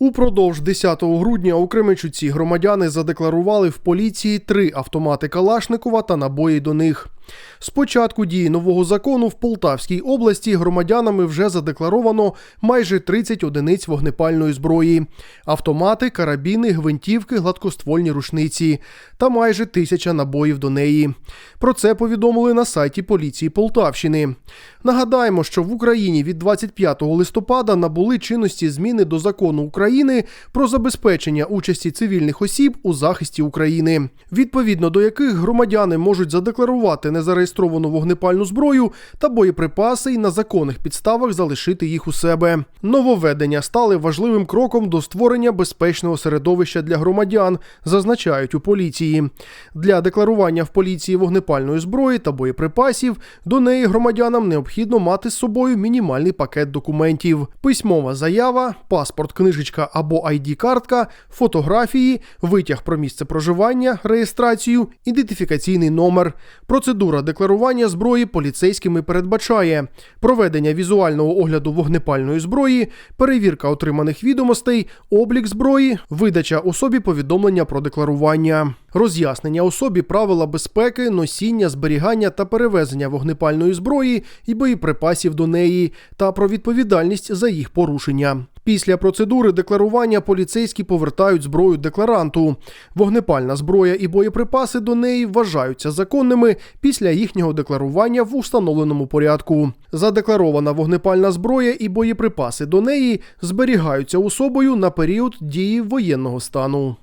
Упродовж 10 грудня у Кременчуці громадяни задекларували в поліції три автомати Калашникова та набої до них. З початку дії нового закону в Полтавській області громадянами вже задекларовано майже 30 одиниць вогнепальної зброї: автомати, карабіни, гвинтівки, гладкоствольні рушниці та майже тисяча набоїв до неї. Про це повідомили на сайті поліції Полтавщини. Нагадаємо, що в Україні від 25 листопада набули чинності зміни до закону України про забезпечення участі цивільних осіб у захисті України, відповідно до яких громадяни можуть задекларувати незареєстровану вогнепальну зброю та боєприпаси і на законних підставах залишити їх у себе. Нововведення стали важливим кроком до створення безпечного середовища для громадян, зазначають у поліції. Для декларування в поліції вогнепальної зброї та боєприпасів до неї громадянам необхідно мати з собою мінімальний пакет документів: письмова заява, паспорт, книжечка або ID-картка, фотографії, витяг про місце проживання, реєстрацію, ідентифікаційний номер. Процедура декларування зброї поліцейськими передбачає проведення візуального огляду вогнепальної зброї, перевірка отриманих відомостей, облік зброї, видача особі повідомлення про декларування. Роз'яснення особі правила безпеки, носіння, зберігання та перевезення вогнепальної зброї і боєприпасів до неї та про відповідальність за їх порушення. Після процедури декларування поліцейські повертають зброю декларанту. Вогнепальна зброя і боєприпаси до неї вважаються законними після їхнього декларування в установленому порядку. Задекларована вогнепальна зброя і боєприпаси до неї зберігаються особою на період дії воєнного стану.